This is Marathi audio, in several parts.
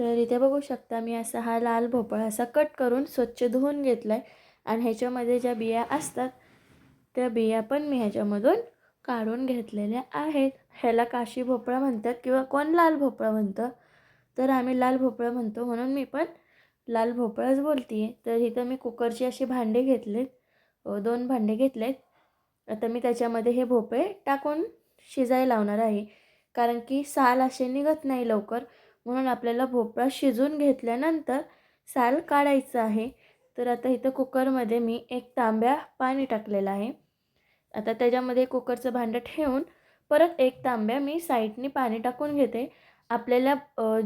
तर इथे बघू शकता मी असा हा लाल भोपळा असा कट करून स्वच्छ धुवून घेतला आहे आणि ह्याच्यामध्ये ज्या बिया असतात त्या बिया पण मी ह्याच्यामधून काढून घेतलेल्या आहेत. ह्याला काशी भोपळा म्हणतात किंवा कोण लाल भोपळा म्हणतं? तर आम्ही लाल भोपळा म्हणतो म्हणून मी पण लाल भोपळाच बोलते आहे तर इथं मी कुकरची अशी भांडे घेतलेत. दोन भांडे घेतलेत. आता मी त्याच्यामध्ये हे भोपळे टाकून शिजायला लावणार आहे. कारण की साल असे निघत नाही लवकर. म्हणून आपल्याला भोपळा शिजून घेतल्यानंतर साल काढायचं आहे. तर आता इथं कुकरमध्ये मी एक तांब्या पाणी टाकलेलं आहे. आता त्याच्यामध्ये कुकरचं भांडं ठेवून परत एक तांब्या मी साईडने पाणी टाकून घेते. आपल्याला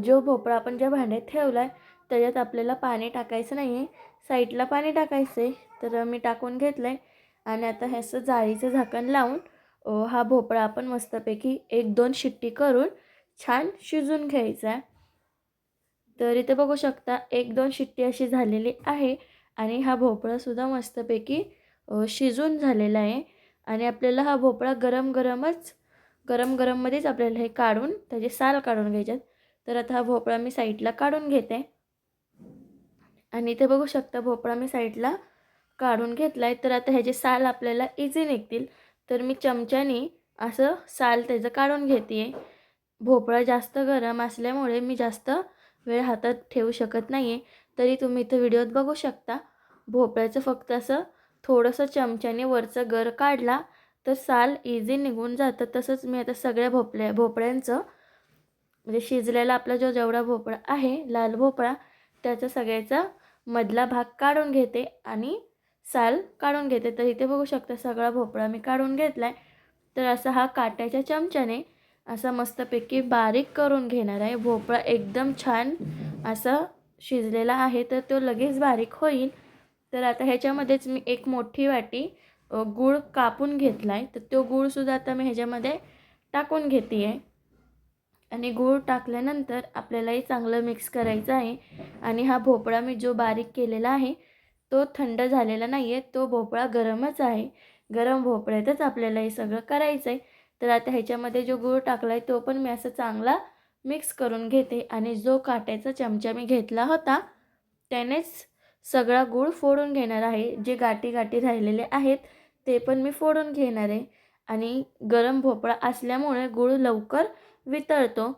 जो भोपळा आपण ज्या भांड्यात ठेवला आहे त्याच्यात आपल्याला पाणी टाकायचं नाही आहे साईडला पाणी टाकायचं आहे. तर मी टाकून घेतलं आहे आणि आता ह्याचं जाळीचं झाकण लावून हा भोपळा आपण मस्तपैकी एक दोन शिट्टी करून छान शिजून घ्यायचा आहे. तर इथे बघू शकता एक दोन शिट्टी अशी झालेली आहे आणि हा भोपळासुद्धा मस्तपैकी शिजून झालेला आहे. आणि आपल्याला हा भोपळा गरम गरमच गरम गरममध्येच आपल्याला हे काढून त्याचे साल काढून घ्यायच्यात. तर आता हा भोपळा मी साईडला काढून घेते. आणि इथे बघू शकता भोपळा मी साईडला काढून घेतला आहे तर आता ह्याचे साल आपल्याला इझी निघतील. तर मी चमच्याने असं साल त्याचं काढून घेते आहे भोपळा जास्त गरम असल्यामुळे मी जास्त वेळ हातात ठेवू शकत नाही आहे तरी तुम्ही इथं व्हिडिओत बघू शकता. भोपळ्याचं फक्त असं थोडंसं चमच्याने वरचं गर काढला तर साल इझी निघून जातं. तसंच मी आता सगळ्या भोपळ्या भोपळ्यांचं म्हणजे शिजलेला आपला जो जेवढा भोपळा आहे लाल भोपळा त्याचा सगळ्याचा मधला भाग काढून घेते आणि साल काढून घेते. तर इथे बघू शकता सगळा भोपळा मी काढून घेतला आहे तर असा हा काट्याच्या चमच्याने असा मस्तपैकी बारीक करून घेणार आहे. भोपळा एकदम छान असा शिजलेला आहे तर तो लगेच बारीक होईल. तर आता ह्याच्यामध्येच मी एक मोठी वाटी गूळ कापून घेतला आहे तर तो गूळसुद्धा आता मी ह्याच्यामध्ये टाकून घेते आहे आणि गूळ टाकल्यानंतर आपल्यालाही चांगलं मिक्स करायचं आहे. आणि हा भोपळा मी जो बारीक केलेला आहे तो थंड झालेला नाही आहे तो भोपळा गरमच आहे. गरम भोपळ्यातच आपल्याला हे सगळं करायचं आहे तर आता ह्याच्यामध्ये जो गूळ टाकला आहे तो पण मी असं चांगला मिक्स करून घेते. आणि जो काट्याचा चमचा मी घेतला होता त्यानेच सगळा गूळ फोडून घेणार आहे. जे गाठी गाठी राहिलेले आहेत ते पण मी फोडून घेणार आहे. आणि गरम भोपळा असल्यामुळे गूळ लवकर वितळतो.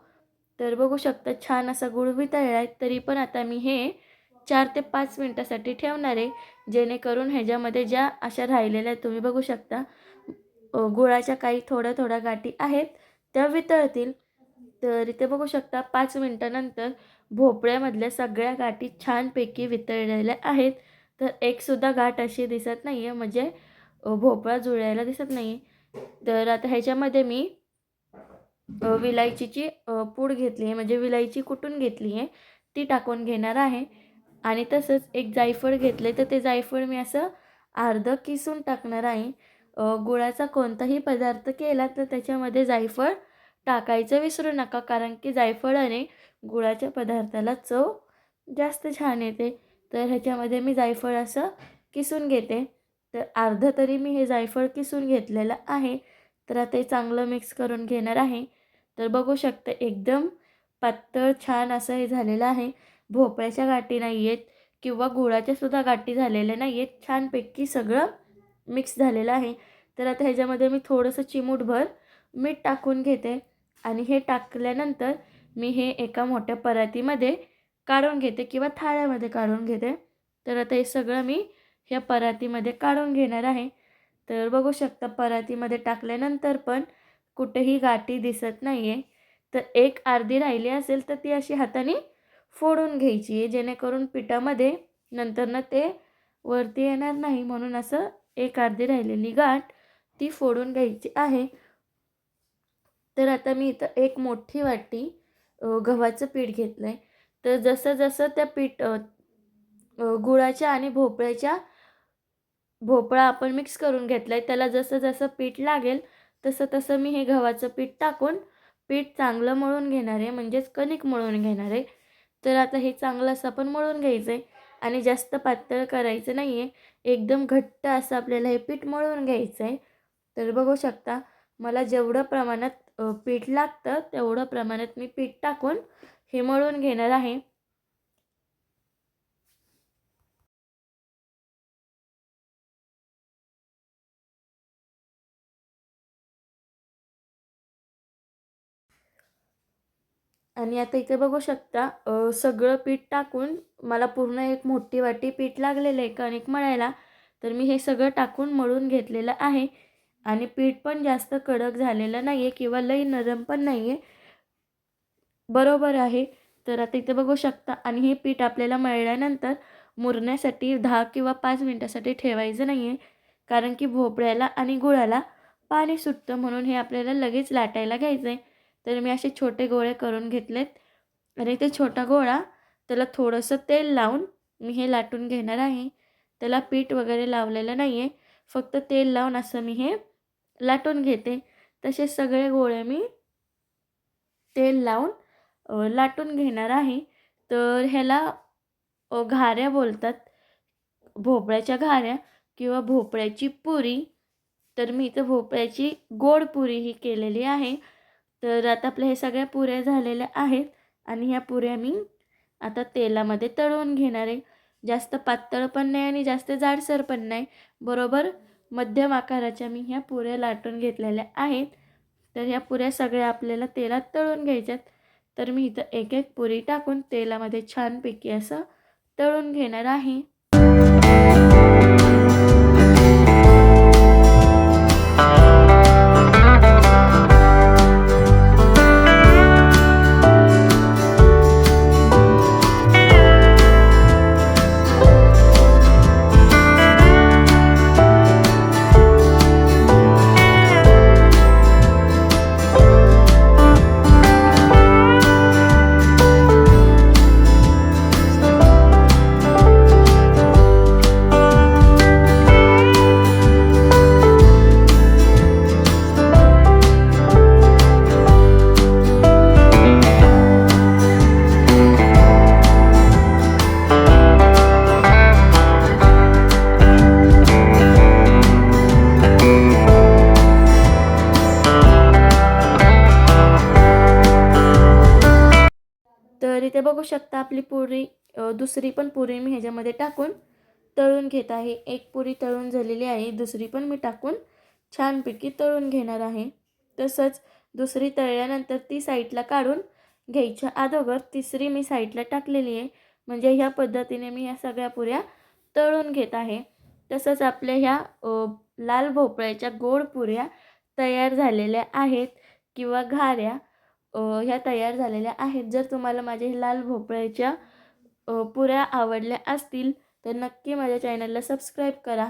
तर बघू शकता छान असा गूळ वितळला आहे तरी पण आता मी हे चार ते पाच मिनटासाठी ठेवणार आहे. जेणेकरून ह्याच्यामध्ये ज्या अशा राहिलेल्या आहेत तुम्ही बघू शकता. गुळाच्या काही थोड्या थोड्या गाठी आहेत. त्या वितळतील. तर इथे बघू शकता पाच मिनटानंतर भोपळ्यामधल्या सगळ्या गाठी छानपैकी वितळलेल्या आहेत. तर एकसुद्धा गाठ अशी दिसत नाही आहे म्हणजे भोपळा जुळायला दिसत नाही तर आता ह्याच्यामध्ये मी विलायचीची पूड घेतली आहे. म्हणजे विलायची कुटून घेतली आहे ती टाकून घेणार आहे. आणि तसंच एक जायफळ घेतले तर ते जायफळ मी असं अर्धं किसून टाकणार आहे. गुळाचा कोणताही पदार्थ केला तर त्याच्यामध्ये जायफळ टाकायचं विसरू नका. कारण की जायफळाने गुळाच्या पदार्थाला चव जास्त छान येते. तर ह्याच्यामध्ये मी जायफळ असं किसून घेते. तर अर्धं तरी मी हे जायफळ किसून घेतलेलं आहे. तर आता हे चांगलं मिक्स करून घेणार आहे. तर बघू शकतं एकदम पातळ छान असं हे झालेलं आहे. भोपळ्याच्या गाठी नाही आहेत किंवा गुळाच्यासुद्धा गाठी झालेल्या नाही आहेत छानपैकी सगळं मिक्स झालेलं आहे. तर आता ह्याच्यामध्ये मी थोडंसं चिमूटभर मीठ टाकून घेते आणि हे टाकल्यानंतर मी हे एका मोठ्या परातीमध्ये काढून घेते किंवा थाळ्यामध्ये काढून घेते. तर आता हे सगळं मी ह्या परातीमध्ये काढून घेणार आहे. तर बघू शकता परातीमध्ये टाकल्यानंतर पण कुठेही गाठी दिसत नाही आहे तर एक अर्धी राहिली असेल तर ती अशी हाताने फोडून घ्यायची आहे जेणेकरून पिठामध्ये नंतरनं ते वरती येणार नाही म्हणून असं एक अर्धी राहिलेली गाठ ती फोडून घ्यायची आहे. तर आता मी इथं एक मोठी वाटी गव्हाचं पीठ घेतलं आहे तर जसं जसं त्या पीठ गुळाच्या आणि भोपळ्याच्या भोपळा आपण मिक्स करून घेतला आहे त्याला जसं जसं पीठ लागेल तसं तसं मी हे गव्हाचं पीठ टाकून पीठ चांगलं मळून घेणार आहे म्हणजेच कणिक मळून घेणार आहे. तर आता हे चांगलं असं आपण मळून घ्यायचं आहे आणि जास्त पातळ करायचं नाही आहे एकदम घट्ट असं आपल्याला हे पीठ मळून घ्यायचं आहे तर बघू शकता मला जेवढं प्रमाणात पीठ लागतं तेवढं प्रमाणात मी पीठ टाकून हे मळून घेणार आहे. आणि आता इथे बघू शकता सगळं पीठ टाकून मला पूर्ण एक मोठी वाटी पीठ लागलेलं आहे कणिक मळायला. तर मी हे सगळं टाकून मळून घेतलेलं आहे. आणि पीठ पण जास्त कडक झालेलं नाही आहे किंवा लई नरम पण नाही आहे बरोबर आहे. तर आता इथे बघू शकता आणि हे पीठ आपल्याला मळल्यानंतर मुरण्यासाठी दहा किंवा पाच मिनटासाठी ठेवायचं नाही आहे कारण की भोपळ्याला आणि गुळाला पाणी सुटतं म्हणून हे आपल्याला लगेच लाटायला घ्यायचं आहे तर मी असे छोटे गोळे करून घेतलेत. आणि ते छोटा गोळा त्याला थोडंसं तेल लावून मी हे लाटून घेणार आहे. त्याला पीठ वगैरे लावलेलं नाही आहे फक्त तेल लावून असं मी हे लाटून घेते. तसे सगळे गोळे मी तेल लावून लाटून घेणार आहे. तर ह्याला घाऱ्या बोलतात. भोपळ्याच्या घाऱ्या किंवा भोपळ्याची पुरी. तर मी इथं भोपळ्याची गोड पुरी ही केलेली आहे. तर आता आपल्या हे सगळ्या पुऱ्या झालेल्या आहेत आणि ह्या पुऱ्या मी आता तेलामध्ये तळून घेणार आहे. जास्त पातळ पण नाही आणि जास्त जाडसर पण नाही. बरोबर? मध्यम आकाराच्या मी ह्या पुऱ्या लाटून घेतलेल्या आहेत. तर ह्या पुऱ्या सगळ्या आपल्याला तेलात तळून घ्यायच्यात. तर मी इथं एक एक पुरी टाकून तेलामध्ये छानपैकी असं तळून घेणार आहे. इथे बघू शकता. आपली पुरी दुसरी पण पुरी मी ह्याच्यामध्ये टाकून तळून घेत आहे. एक पुरी तळून झालेली आहे दुसरी पण मी टाकून छानपैकी तळून घेणार आहे. तसंच दुसरी तळल्यानंतर ती साईडला काढून घ्यायच्या अगोदर तिसरी मी साईडला टाकलेली आहे. म्हणजे ह्या पद्धतीने मी या सगळ्या पुऱ्या तळून घेत आहे. तसंच आपल्या ह्या लाल भोपळ्याच्या गोड पुऱ्या तयार झालेल्या आहेत किंवा घाऱ्या ह्या तयार झालेल्या आहेत. जर तुम्हाला माझ्या लाल भोपळ्याच्या पुऱ्या आवडल्या असतील तर नक्की माझ्या चॅनलला सबस्क्राईब करा.